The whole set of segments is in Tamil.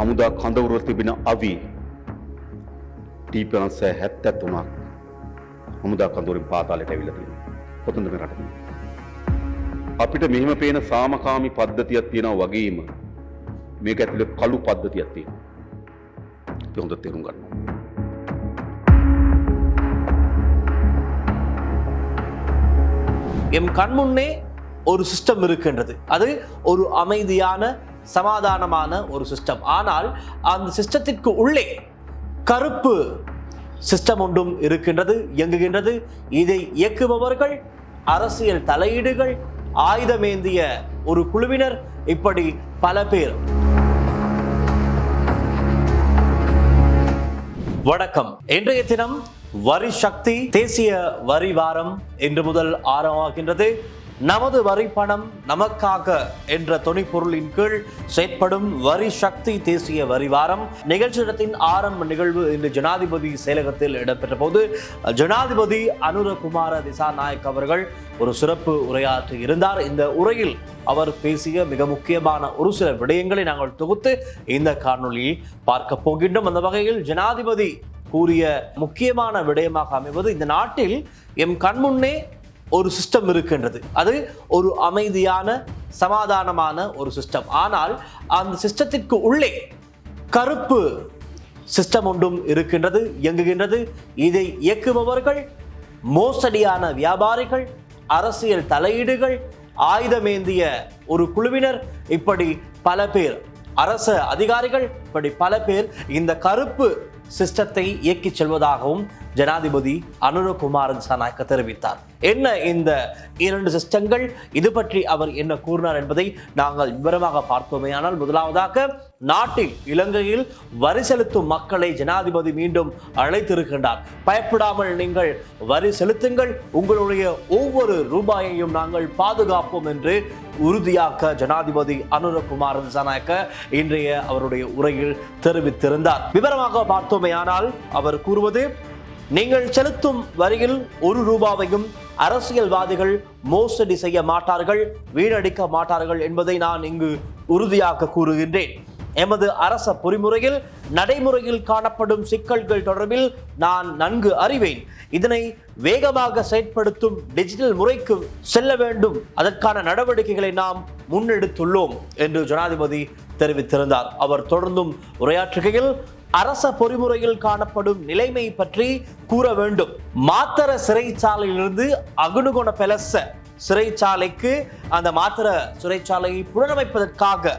හමුදා කඳවුරුව තිබෙන අවි ටීපනස්ස හැත්ත තුනක් හමුදා කඳුරින් පාතාලට ඇවිල්ලා තියෙනවා. කොතනද මේ රට තියෙන්නේ? අපිට මෙහෙම පේන සාමකාමී පද්ධතියක් තියෙනවා වගේම මේක ඇතුලේ කළු පද්ධතියක් තියෙනවා. අපි හොඳට තේරුම් ගන්න ඕනේ. எம் கண்முன்னே ஒரு சிஸ்டம் இருக்கின்றது அது ஒரு அமைதியான சமாதானமான ஒரு சிஸ்டம் ஆனால் அந்த சிஸ்டத்திற்கு உள்ளே கருப்பு சிஸ்டம் ஒன்றும் இருக்கின்றது இயங்குகின்றது. இதை இயக்குபவர்கள் அரசியல் தலையீடுகள் ஆயுதமேந்திய ஒரு குழுவினர் இப்படி பல பேர். வணக்கம். இன்றைய தினம் வரி சக்தி தேசிய வரி வாரம் இன்று முதல் ஆரம்பமாகின்றது. நமது வரி பணம் நமக்காக என்ற துணைப்பொருளின் கீழ் செயற்படும் வரி சக்தி தேசிய வரி வாரம் நிகழ்ச்சியிடத்தின் ஆரம்ப நிகழ்வு இன்று ஜனாதிபதி செயலகத்தில் இடம்பெற்ற போது ஜனாதிபதி அனுரகுமார திசாநாயக் அவர்கள் ஒரு சிறப்பு உரையாற்றி இருந்தார். இந்த உரையில் அவர் பேசிய மிக முக்கியமான ஒரு சில விடயங்களை நாங்கள் தொகுத்து இந்த காணொளியில் பார்க்க போகின்றோம். அந்த வகையில் ஜனாதிபதி கூறிய முக்கியமான விடயமாக அமைவது இந்த நாட்டில் எம் கண்முன்னே ஒரு சிஸ்டம் இருக்கின்றது. அது ஒரு அமைதியான சமாதானமான ஒரு சிஸ்டம் ஆனால் அந்த சிஸ்டத்திற்கு உள்ளே கருப்பு சிஸ்டம் ஒன்றும் இருக்கின்றது இயங்குகின்றது. இதை இயக்குபவர்கள் மோசடியான வியாபாரிகள் அரசியல் தலையீடுகள் ஆயுதமேந்திய ஒரு குழுவினர் இப்படி பல பேர் அரச அதிகாரிகள் இப்படி பல பேர் இந்த கருப்பு சிஸ்டத்தை இயக்கிச் செல்வதாகவும் ஜனாதிபதி அனுரகுமார் திசாநாயக்க தெரிவித்தார். என்ன இந்த இரண்டு சிஸ்டங்கள் இது பற்றி அவர் என்ன கூறினார் என்பதை நாங்கள் விவரமாக பார்த்தோமே. ஆனால் முதலாவதாக நாட்டில் இலங்கையில் வரி செலுத்தும் மக்களை ஜனாதிபதி மீண்டும் அழைத்திருக்கின்றார். பயப்படாமல் நீங்கள் வரி செலுத்துங்கள். உங்களுடைய ஒவ்வொரு ரூபாயையும் நாங்கள் பாதுகாப்போம் என்று உறுதியாக்க ஜனாதிபதி அனுரகுமார் திசாநாயக்க இன்றைய அவருடைய உரையில் தெரிவித்திருந்தார். விவரமாக பார்த்தோமே ஆனால் அவர் கூறுவது நீங்கள் செலுத்தும் வரியில் ஒரு ரூபாவையும் அரசியல்வாதிகள் மோசடி செய்ய மாட்டார்கள் வீணடிக்க மாட்டார்கள் என்பதை நான் இங்கு உறுதியாக கூறுகின்றேன். எமது அரச பொறிமுறையில் நடைமுறையில் காணப்படும் சிக்கல்கள் தொடர்பில் நான் நன்கு அறிவேன். இதனை வேகமாக செயற்படுத்தும் டிஜிட்டல் முறைக்கு செல்ல வேண்டும். அதற்கான நடவடிக்கைகளை நாம் முன்னெடுத்துள்ளோம் என்று ஜனாதிபதி தெரிவித்திருந்தார். அவர் தொடர்ந்தும் உரையாற்றுகையில் அரச பொறிமுறையில் காணப்படும் நிலைமை பற்றி கூற வேண்டும். மாத்தர சிறைச்சாலையிலிருந்து அகுணுகுண பெலச சிறைச்சாலைக்கு அந்த மாத்திர சிறைச்சாலையை புனரமைப்பதற்காக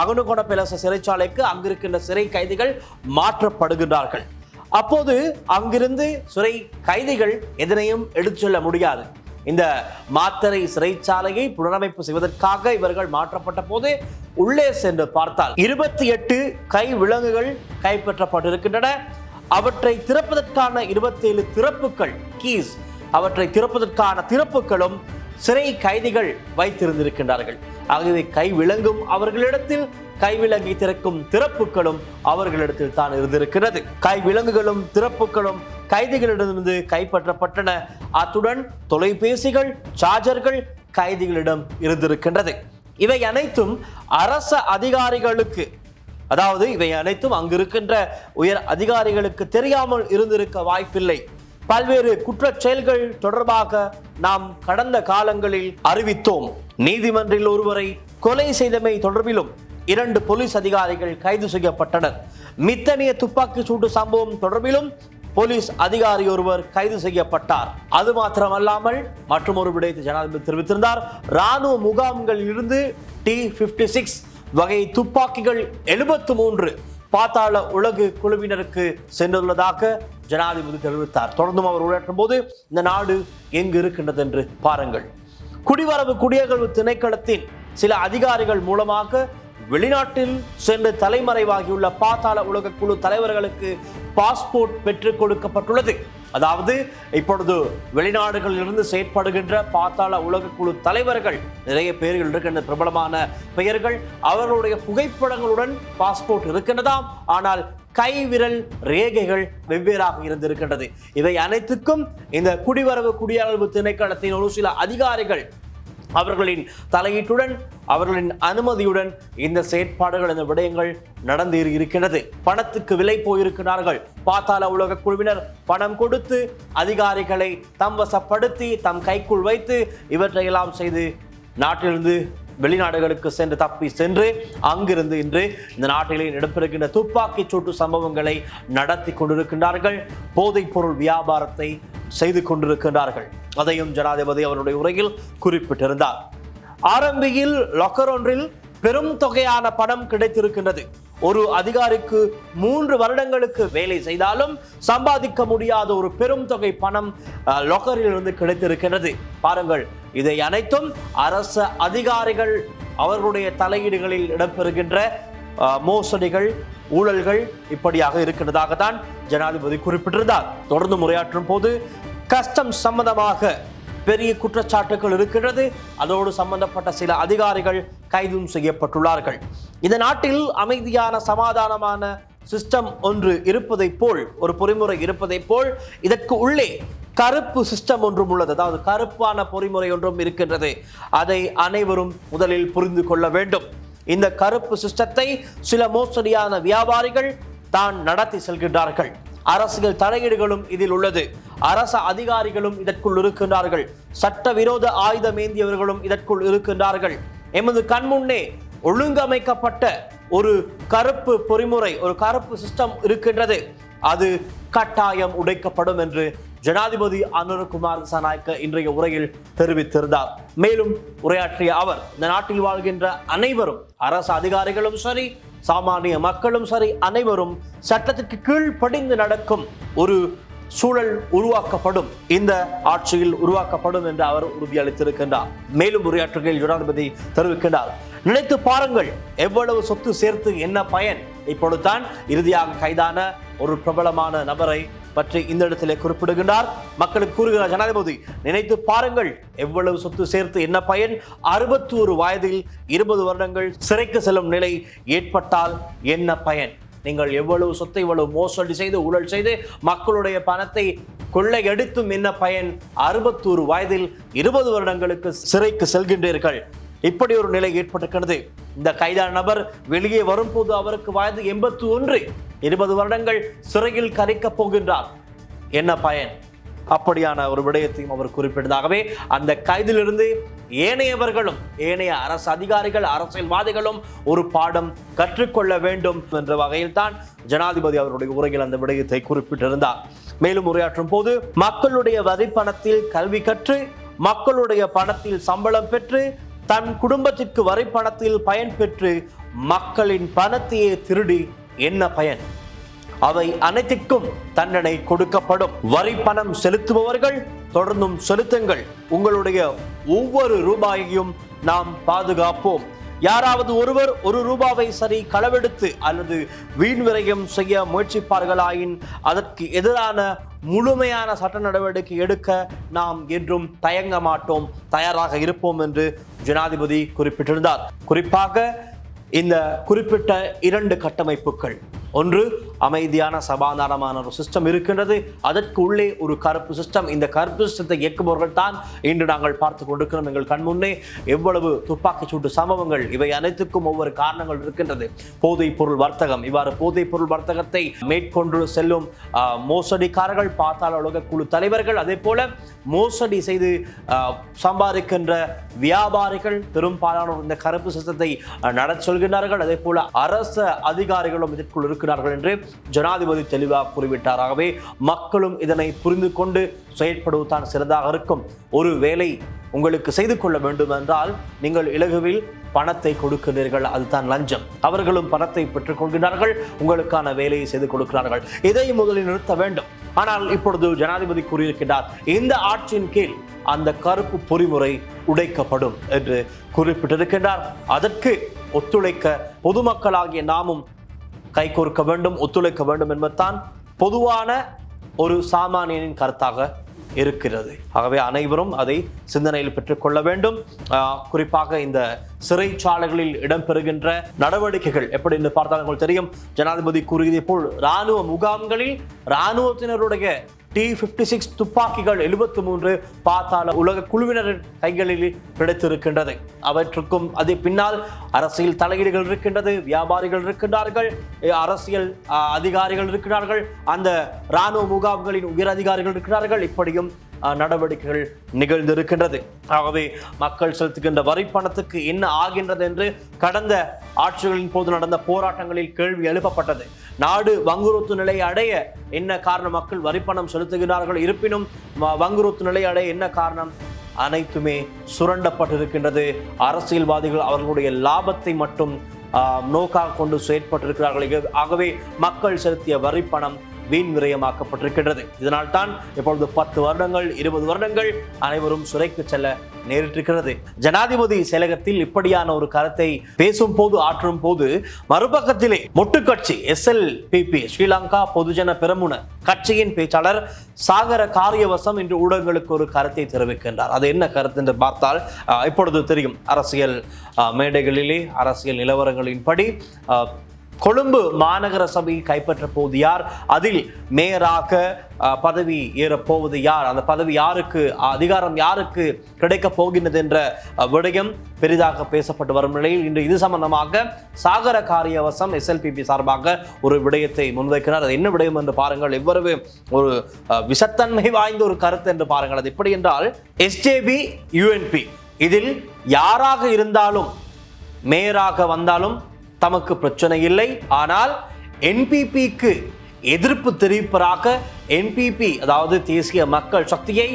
அகுணுகுண பெலச சிறைச்சாலைக்கு அங்கிருக்கின்ற சிறை கைதிகள் மாற்றப்படுகின்றார்கள். அப்போது அங்கிருந்து சிறை கைதிகள் எதனையும் எடுத்து செல்ல முடியாது. இந்த மாத்தரை சிறைச்சாலையை புனரமைப்பு செய்வதற்காக இவர்கள் மாற்றப்பட்ட போது உள்ளே சென்று பார்த்தால் இருபத்தி எட்டு கை விலங்குகள் கைப்பற்றப்பட்டிருக்கின்றன. அவற்றை திறப்பதற்கான இருபத்தேழு திறப்புகள் கீஸ் அவற்றை திறப்பதற்கான திறப்புகளும் சிறை கைதிகள் வைத்திருந்திருக்கின்றார்கள். ஆகவே கை விலங்கும் அவர்களிடத்தில் கைவிலங்கை திறக்கும் திறப்புகளும் அவர்களிடத்தில் தான் இருந்திருக்கிறது. கை விலங்குகளும் திறப்புகளும் கைதிகளிடமிருந்து கைப்பற்றப்பட்டன. அத்துடன் தொலைபேசிகள் சார்ஜர்கள் கைதிகளிடம் இருந்திருக்கின்றது. இவை அனைத்தும் அரச அதிகாரிகளுக்கு அதாவது இவை அனைத்தும் அங்கிருக்கின்ற உயர் அதிகாரிகளுக்கு தெரியாமல் இருந்திருக்க வாய்ப்பில்லை. பல்வேறு குற்றச் செயல்கள் தொடர்பாக நாம் கடந்த காலங்களில் அறிவித்தோம். நீதிமன்றில் ஒருவரை கொலை செய்தமை தொடர்பிலும் இரண்டு போலீஸ் அதிகாரிகள் கைது செய்யப்பட்டனர். மித்தனிய துப்பாக்கி சூட்டு சம்பவம் தொடர்பிலும் போலீஸ் அதிகாரி ஒருவர் கைது செய்யப்பட்டார். அது மாத்திரமல்லாமல் மற்றும் ஒரு விடயத்தை ஜனாதிபதி தெரிவித்திருந்தார். ராணுவ முகாம்களில் இருந்து டி பிப்டி சிக்ஸ் வகை துப்பாக்கிகள் எழுபத்து மூன்று பாத்தாள உலகு குழுவினருக்கு சென்றுள்ளதாக ஜனாதிபதி தெரிவித்தார். தொடர்ந்தும் அவர் உரையாற்றும் போது இந்த நாடு எங்கு இருக்கின்றது என்று பாருங்கள். குடிவரவு குடியகழ்வு திணைக்களத்தின் சில அதிகாரிகள் மூலமாக வெளிநாட்டில் சென்று தலைமறைவாகியுள்ள பாத்தாள உலக குழு தலைவர்களுக்கு பாஸ்போர்ட் பெற்றுக் கொடுக்கப்பட்டுள்ளது. அதாவது இப்பொழுது வெளிநாடுகளில் இருந்து செயற்படுகின்ற பாத்தாள உலக குழு தலைவர்கள் நிறைய பேர்கள் இருக்கின்ற பிரபலமான பெயர்கள் அவர்களுடைய புகைப்படங்களுடன் பாஸ்போர்ட் இருக்கின்றதாம். ஆனால் கைவிரல் ரேகைகள் வெவ்வேறாக இருந்திருக்கின்றது. இவை அனைத்துக்கும் இந்த குடிவரவு குடியளவு திணைக்களத்தின் ஒரு சில அதிகாரிகள் அவர்களின் தலையீட்டுடன் அவர்களின் அனுமதியுடன் இந்த செயற்பாடுகள் இந்த விடயங்கள் நடந்து இருக்கின்றது. பணத்துக்கு விலை போயிருக்கிறார்கள். பாத்தாள உலக குழுவினர் பணம் கொடுத்து அதிகாரிகளை தம் வசப்படுத்தி தம் கைக்குள் வைத்து இவற்றையெல்லாம் செய்து நாட்டிலிருந்து வெளிநாடுகளுக்கு சென்று தப்பி சென்று அங்கிருந்து இன்று இந்த நாட்டிலே நடைபெறுகின்ற துப்பாக்கி சூட்டு சம்பவங்களை நடத்தி கொண்டிருக்கின்றார்கள். போதைப் பொருள் வியாபாரத்தை செய்து கொண்டிருக்கின்றார்கள். அதையும் ஜனாதிபதி அவருடைய உரையில் குறிப்பிட்டிருந்தார். ஆரம்பியில் லொக்கர் ஒன்றில் பெரும் தொகையான பணம் கிடைத்திருக்கின்றது. ஒரு அதிகாரிக்கு மூன்று வருடங்களுக்கு வேலை செய்தாலும் சம்பாதிக்க முடியாத ஒரு பெரும் தொகை பணம் அஹ், லொக்கரில் இருந்து கிடைத்திருக்கின்றது. பாருங்கள் இதை அனைத்தும் அரச அதிகாரிகள் அவர்களுடைய தலையீடுகளில் இடம்பெறுகின்ற அஹ், மோசடிகள் ஊழல்கள் இப்படியாக இருக்கின்றதாக தான் ஜனாதிபதி குறிப்பிட்டிருந்தார். தொடர்ந்து உரையாற்றும் போது கஸ்டம் சம்பந்தமாக பெரிய குற்றச்சாட்டுகள் இருக்கின்றது. அதோடு சம்பந்தப்பட்ட சில அதிகாரிகள் கைதும் செய்யப்பட்டுள்ளார்கள். இந்த நாட்டில் அமைதியான சமாதானமான சிஸ்டம் ஒன்று இருப்பதைப் போல் ஒரு பொறிமுறை இருப்பதைப் போல் இதற்கு உள்ளே கருப்பு சிஸ்டம் ஒன்றும் உள்ளது. அதாவது கருப்பான பொறிமுறை ஒன்றும் இருக்கின்றது. அதை அனைவரும் முதலில் புரிந்து கொள்ள வேண்டும். இந்த கருப்பு சிஸ்டத்தை சில மோசடியான வியாபாரிகள் தான் நடத்தி செல்கின்றார்கள். அரசியல் தலையீடுகளும் இதில் உள்ளது. அரச அதிகாரிகளும் இதற்குள் இருக்கின்றார்கள். சட்டவிரோத ஆயுதம் ஏந்தியவர்களும் இதற்குள் இருக்கின்றார்கள். எமது கண்முன்னே ஒழுங்கமைக்கப்பட்ட ஒரு கருப்பு பொறிமுறை ஒரு கருப்பு சிஸ்டம் இருக்கின்றது. அது கட்டாயம் உடைக்கப்படும் என்று ஜனாதிபதி அனுரகுமார் சனாய்க்க இன்றைய உரையில் தெரிவித்திருந்தார். மேலும் உரையாற்றிய அவர் இந்த நாட்டில் வாழ்கின்ற அனைவரும் அரசு அதிகாரிகளும் சரி சாமானிய மக்களும் சரி அனைவரும் சட்டத்திற்கு கீழ் படிந்து நடக்கும் ஒரு சூழல் உருவாக்கப்படும் இந்த ஆட்சியில் உருவாக்கப்படும் என்று அவர் உறுதியளித்திருக்கின்றார். மேலும் உரையாற்றுகையில் ஜனாதிபதி தெரிவிக்கின்றார் நினைத்து பாருங்கள் எவ்வளவு சொத்து சேர்த்து என்ன பயன்? இப்பொழுதுதான் இறுதியாக கைதான ஒரு பிரபலமான நபரை பற்றி இந்த இடத்திலே குறிப்பிடுகின்றார். மக்களுக்கு கூறுகிறார் ஜனாதிபதி நினைத்து பாருங்கள் எவ்வளவு சொத்து சேர்த்து என்ன பயன்? அறுபத்தோரு வயதில் இருபது வருடங்கள் சிறைக்கு செல்லும் நிலை ஏற்பட்டால் என்ன பயன்? நீங்கள் எவ்வளவு சொத்தை இவ்வளவு மோசடி செய்து ஊழல் செய்து மக்களுடைய பணத்தை கொள்ளையடித்தும் என்ன பயன்? அறுபத்தோரு வயதில் இருபது வருடங்களுக்கு சிறைக்கு செல்கின்றீர்கள். இப்படி ஒரு நிலை ஏற்பட்டிருக்கிறது. இந்த கைதான நபர் வெளியே வரும்போது அவருக்கு வயது எண்பத்தி ஒன்று இருபது வருடங்கள் சிறையில் கரைக்கப் போகின்றார். என்ன பயன்? அப்படியான ஒரு விடயத்தையும் அவர் குறிப்பிட்டதாகவே அந்த கைதிலிருந்து ஏனையவர்களும் ஏனைய அரசு அதிகாரிகள் அரசியல்வாதிகளும் ஒரு பாடம் கற்றுக்கொள்ள வேண்டும் என்ற வகையில் தான் ஜனாதிபதி அவருடைய உரையில் அந்த விடயத்தை குறிப்பிட்டிருந்தார். மேலும் உரையாற்றும் போது மக்களுடைய வரி பணத்தில் கல்வி கற்று மக்களுடைய பணத்தில் சம்பளம் பெற்று தன் குடும்பத்திற்கு வரி பணத்தில் பயன் பெற்று மக்களின் பணத்தையே திருடி என்ன பயன்? அவை அனைத்திற்கும் தண்டனை கொடுக்கப்படும். வரி பணம் செலுத்துபவர்கள் தொடர்ந்தும் செலுத்துங்கள். உங்களுடைய ஒவ்வொரு ரூபாயையும் நாம் பாதுகாப்போம். யாராவது ஒருவர் ஒரு ரூபாவை சரி களவெடுத்து அல்லது வீண் விரயம் செய்ய முயற்சிப்பார்களாயின் அதற்கு எதிரான முழுமையான சட்ட நடவடிக்கை எடுக்க நாம் என்றும் தயங்க மாட்டோம். தயாராக இருப்போம் என்று ஜனாதிபதி குறிப்பிட்டிருந்தார். குறிப்பாக இந்த குறிப்பிட்ட இரண்டு கட்டமைப்புகள். ஒன்று அமைதியான சமாதானமான ஒரு சிஸ்டம் இருக்கின்றது. அதற்கு உள்ளே ஒரு கருப்பு சிஸ்டம் இந்த கருப்பு சிஸ்டத்தை இயக்குபவர்கள் தான் இன்று நாங்கள் பார்த்து கொண்டிருக்கிறோம். எங்கள் கண் முன்னே எவ்வளவு துப்பாக்கிச் சூட்டு சம்பவங்கள் இவை அனைத்துக்கும் ஒவ்வொரு காரணங்கள் இருக்கின்றது. போதைப் பொருள் வர்த்தகம் இவ்வாறு போதைப் பொருள் வர்த்தகத்தை மேற்கொண்டு செல்லும் மோசடிக்காரர்கள் பாத்தாள உலக குழு தலைவர்கள் அதே போல மோசடி செய்து சம்பாதிக்கின்ற வியாபாரிகள் பெரும்பாலானோர் இந்த கருப்பு சிஸ்டத்தை நட சொல்கின்றார்கள். அதே போல அரச அதிகாரிகளும் இதற்குள் இருக்கிறார்கள் என்று ஜனாதிபதி தெளிவாக கூறிவிட்டாராகவே மக்களும் இதனை புரிந்து கொண்டு செயற்படுவதுதான் சிறதாக இருக்கும். ஒரு வேலை உங்களுக்கு செய்து கொள்ள வேண்டும் என்றால் நீங்கள் இலகுவில் பணத்தை கொடுக்கிறீர்கள் அதுதான் லஞ்சம். அவர்களும் பணத்தை பெற்றுக்கொள்கிறார்கள் உங்களுக்கான வேலையை செய்து கொடுக்கிறார்கள். இதை முதலில் நிறுத்த வேண்டும். ஆனால் இப்பொழுது ஜனாதிபதி கூறியிருக்கிறார் இந்த ஆட்சியின் கீழ் அந்த கருப்பு பொறிமுறை உடைக்கப்படும் என்று குறிப்பிட்டிருக்கின்றார். அதற்கு ஒத்துழைக்க பொதுமக்களாகிய நாமும் கைகோர்க்க வேண்டும் ஒத்துழைக்க வேண்டும் என்பதுதான் பொதுவான ஒரு சாமானியனின் கருத்தாக இருக்கிறது. ஆகவே அனைவரும் அதை சிந்தனையில் பெற்றுக்கொள்ள வேண்டும். குறிப்பாக இந்த சிறைச்சாலைகளில் இடம்பெறுகின்ற நடவடிக்கைகள் எப்படி என்று பார்த்தால் உங்களுக்கு தெரியும். ஜனாதிபதி கூறியதை போல் இராணுவ முகாம்களில் இராணுவத்தினருடைய டி பிப்டி சிக்ஸ் துப்பாக்கிகள் எழுபத்து மூன்று பாத்தாள உலக குழுவினர் கைகளில் கிடைத்திருக்கின்றது. அவற்றுக்கும் அது பின்னால் அரசியல் தலையீடுகள் இருக்கின்றது வியாபாரிகள் இருக்கின்றார்கள் அரசியல் அதிகாரிகள் இருக்கிறார்கள் அந்த இராணுவ முகாம்களின் உயர் அதிகாரிகள் இருக்கிறார்கள் இப்படியும் நடவடிக்கைகள் நிகழ்ந்திருக்கின்றது. ஆகவே மக்கள் செலுத்துகின்ற வரி பணத்துக்கு என்ன ஆகின்றது என்று கடந்த ஆட்சிகளின் போது நடந்த போராட்டங்களில் கேள்வி எழுப்பப்பட்டது. நாடு வங்குரோத்து நிலையை அடைய என்ன காரணம்? மக்கள் வரிப்பணம் செலுத்துகிறார்கள் இருப்பினும் வ- வங்குரோத்து நிலையை அடைய என்ன காரணம்? அனைத்துமே சுரண்டப்பட்டிருக்கின்றது. அரசியல்வாதிகள் அவர்களுடைய லாபத்தை மட்டும் நோக்காக கொண்டு செயற்பட்டிருக்கிறார்கள். ஆகவே மக்கள் செலுத்திய வரிப்பணம் வீண் விரயமாக்கப்பட்டிருக்கின்றது இதனால் தான் இப்பொழுது பத்து வருடங்கள் இருபது வருடங்கள் அனைவரும் சிறைக்கு செல்ல நேரிட்டிருக்கிறது. ஜனாதிபதி செயலகத்தில் இப்படியான ஒரு கருத்தை பேசும் போது ஆற்றும் போது மறுபக்கத்திலே மொட்டுக்கட்சி எஸ்எல்பிபி ஸ்ரீலங்கா பொதுஜன பெருமுன கட்சியின் பேச்சாளர் சாகர காரியவசம் இன்று ஊடகங்களுக்கு ஒரு கருத்தை தெரிவிக்கின்றார். அது என்ன கருத்து என்று பார்த்தால் இப்பொழுது தெரியும் அரசியல் மேடைகளிலே அரசியல் நிலவரங்களின்படி கொழும்பு மாநகர சபையை கைப்பற்ற போவது யார்? அதில் மேயராக பதவி ஏறப்போவது யார்? அந்த பதவி யாருக்கு அதிகாரம் யாருக்கு கிடைக்கப் போகின்றது என்ற விடயம் பெரிதாக பேசப்பட்டு வரும் நிலையில் இன்று இது சம்பந்தமாக சாகர காரியவசம் எஸ்எல்பிபி சார்பாக ஒரு விடயத்தை முன்வைக்கிறார். அது என்ன விடயம் என்று பாருங்கள். எவ்வளவு ஒரு விஷத்தன்மை வாய்ந்த ஒரு கருத்து என்று பாருங்கள். அது எப்படி என்றால் எஸ்ஜேபி யூஎன்பி இதில் யாராக இருந்தாலும் மேயராக வந்தாலும் தமக்கு பிரச்சனை இல்லை. ஆனால் என்பிபிக்கு எதிர்ப்பு தெரிவிப்பதாக என்பிபி அதாவது தேசிய மக்கள் சக்தியை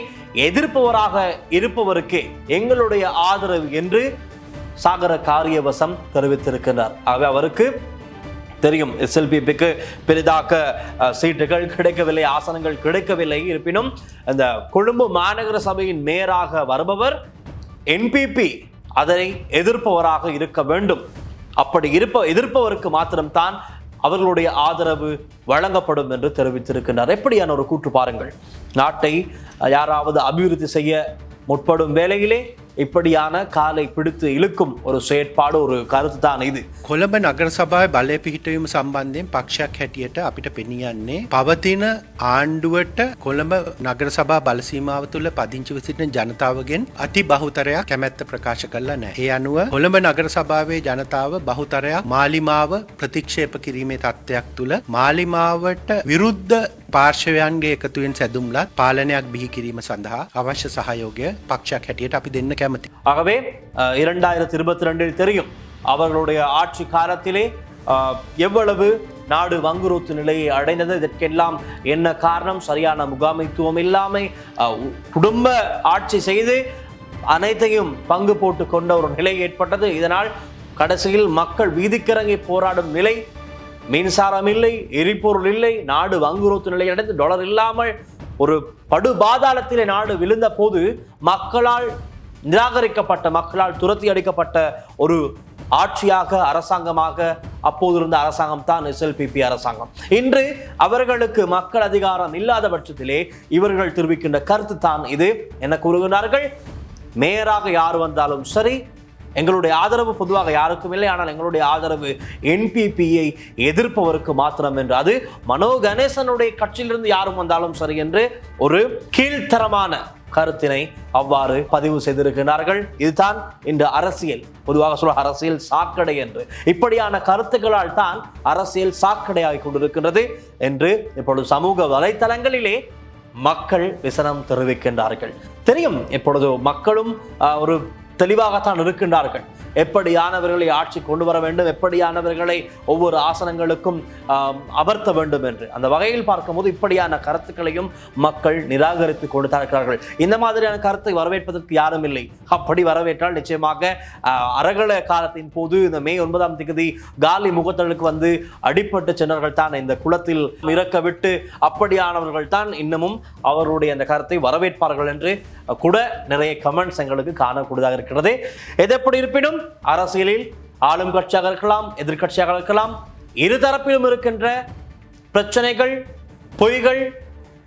எதிர்ப்பவராக இருப்பவருக்கு எங்களுடைய ஆதரவு என்று சாகர காரியவசம் தெரிவித்திருக்கிறார் ஆகவே அவருக்கு தெரியும் எஸ்எல்பிபிக்கு பெரிதாக சீட்டுகள் கிடைக்கவில்லை ஆசனங்கள் கிடைக்கவில்லை. இருப்பினும் அந்த கொழும்பு மாநகர சபையின் மேயராக வருபவர் என்பிபி அதனை எதிர்ப்பவராக இருக்க வேண்டும். அப்படி இருப்ப எதிர்ப்பவருக்கு மாத்திரம்தான் அவர்களுடைய ஆதரவு வழங்கப்படும் என்று தெரிவித்திருக்கின்றார். எப்படியான ஒரு கூற்று பாருங்கள். நாட்டை யாராவது அபிவிருத்தி செய்ய முற்படும் வேளையிலே இப்படியான காலை பிடித்து இழுக்கும் ஒரு செயற்பாடு ஒரு கருத்து தான் இது කොළඹ නගර සභාව බලය පිහිටවීම සම්බන්ධයෙන් පක්ෂයක් හැටියට අපිට පෙනියන්නේ පවතින ආණ්ඩුවට කොළඹ නගර සභා බලසීමාව තුළ පදිංචිව සිටින ජනතාවගෙන් අති බහුතරයක් කැමැත්ත ප්‍රකාශ කරලා නෑ. ඒ අනුව කොළඹ නගර සභාවේ ජනතාව බහුතරයක් මාලිමාව ප්‍රතික්ෂේප කිරීමේ තත්ත්වයක් තුළ මාලිමාවට විරුද්ධ පාර්ශවයන්ගේ එකතුවෙන් සැදුම්ලත් පාලනයක් බිහි කිරීම සඳහා අවශ්‍ය සහයෝගය පක්ෂයක් හැටියට අපි දෙන්න කැමති. ஆகவே அஹ், இரண்டாயிரத்தி இருபத்தி ரெண்டில் தெரியும் அவர்களுடைய ஆட்சி காலத்திலே அஹ், எவ்வளவு நாடு வங்குரோத்து நிலையை அடைந்தது இதற்கெல்லாம் என்ன காரணம் சரியான முகாமைத்துவம் இல்லாமை அஹ், உ- குடும்ப ஆட்சி செய்து அனைத்தையும் பங்கு போட்டு கொண்ட ஒரு நிலை ஏற்பட்டது இதனால் கடைசியில் மக்கள் வீதிக்கிறங்கி போராடும் நிலை மின்சாரம் இல்லை எரிபொருள் இல்லை நாடு வங்குரோத்து நிலை அடைந்து டாலர் இல்லாமல் ஒரு படு பாதாளத்திலே நாடு விழுந்த போது மக்களால் நிராகரிக்கப்பட்ட மக்களால் துரத்தி அடிக்கப்பட்ட ஒரு ஆட்சியாக அரசாங்கமாக அப்போது இருந்த அரசாங்கம் தான் எஸ்எல்பிபி அரசாங்கம். இன்று அவர்களுக்கு மக்கள் அதிகாரம் இல்லாத பட்சத்திலே இவர்கள் தெரிவிக்கின்ற கருத்து தான் இது. என்ன கூறுகிறார்கள் மேயராக யார் வந்தாலும் சரி எங்களுடைய ஆதரவு பொதுவாக யாருக்கும் இல்லை ஆனால் எங்களுடைய ஆதரவு என்பிபியை எதிர்ப்பவருக்கு மாத்திரம் என்று. அது மனோ கணேசனுடைய கட்சியிலிருந்து யாரும் வந்தாலும் சரி என்று ஒரு கீழ்த்தரமான கருத்தினை அவ்வாறு பதிவு செய்திருக்கிறார்கள் இதுதான் இந்த அரசியல். பொதுவாக சொல்ல அரசியல் சாக்கடை என்று. இப்படியான கருத்துக்களால் தான் அரசியல் சாக்கடையாகி கொண்டிருக்கின்றது என்று இப்பொழுது சமூக வலைத்தளங்களிலே மக்கள் விசனம் தெரிவிக்கின்றார்கள். தெரியும் இப்பொழுது மக்களும் ஒரு தெளிவாகத்தான் இருக்கின்றார்கள். எப்படியானவர்களை ஆட்சி கொண்டு வர வேண்டும் எப்படியானவர்களை ஒவ்வொரு ஆசனங்களுக்கும் அமர்த்த வேண்டும் என்று. அந்த வகையில் பார்க்கும்போது இப்படியான கருத்துக்களையும் மக்கள் நிராகரித்து கொடுத்தார்கள் இந்த மாதிரியான கருத்தை வரவேற்பதற்கு யாரும் இல்லை. அப்படி வரவேற்றால் நிச்சயமாக அரகல காலத்தின் போது இந்த மே ஒன்பதாம் தேதி காலி முகத்தலுக்கு வந்து அடிபட்டு சென்றவர்கள் தான் இந்த குளத்தில் இறக்க விட்டு அப்படியானவர்கள் தான் இன்னமும் அவருடைய அந்த கருத்தை வரவேற்பார்கள் என்று கூட நிறைய கமெண்ட்ஸ் எங்களுக்கு காணக்கூடியதாக இருக்கிறது. எது எப்படி இருப்பினும் அரசியலில் ஆளும் கட்சியாக இருக்கலாம் எதிர்க்கட்சியாக இருக்கலாம் இருதரப்பிலும் இருக்கின்ற பிரச்சனைகள் பொய்கள்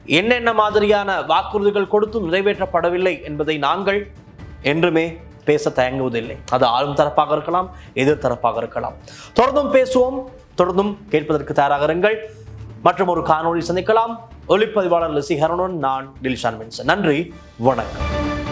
என்னென்ன மாதிரியான வாக்குறுதிகள் கொடுத்தும் நிறைவேற்றப்படவில்லை என்பதை நாங்கள் என்றுமே பேச தயங்குவதில்லை. அது ஆளும் தரப்பாக இருக்கலாம் எதிர் தரப்பாக இருக்கலாம். தொடர்ந்தும் பேசுவோம் தொடர்ந்தும் கேட்பதற்கு தயாராக இருங்கள். மற்றும் ஒரு காணொளி சந்திக்கலாம். ஒளிப்பதிவாளர் லசிஹரனுடன் நான் டில்ஷான் மின்சன் நன்றி வணக்கம்.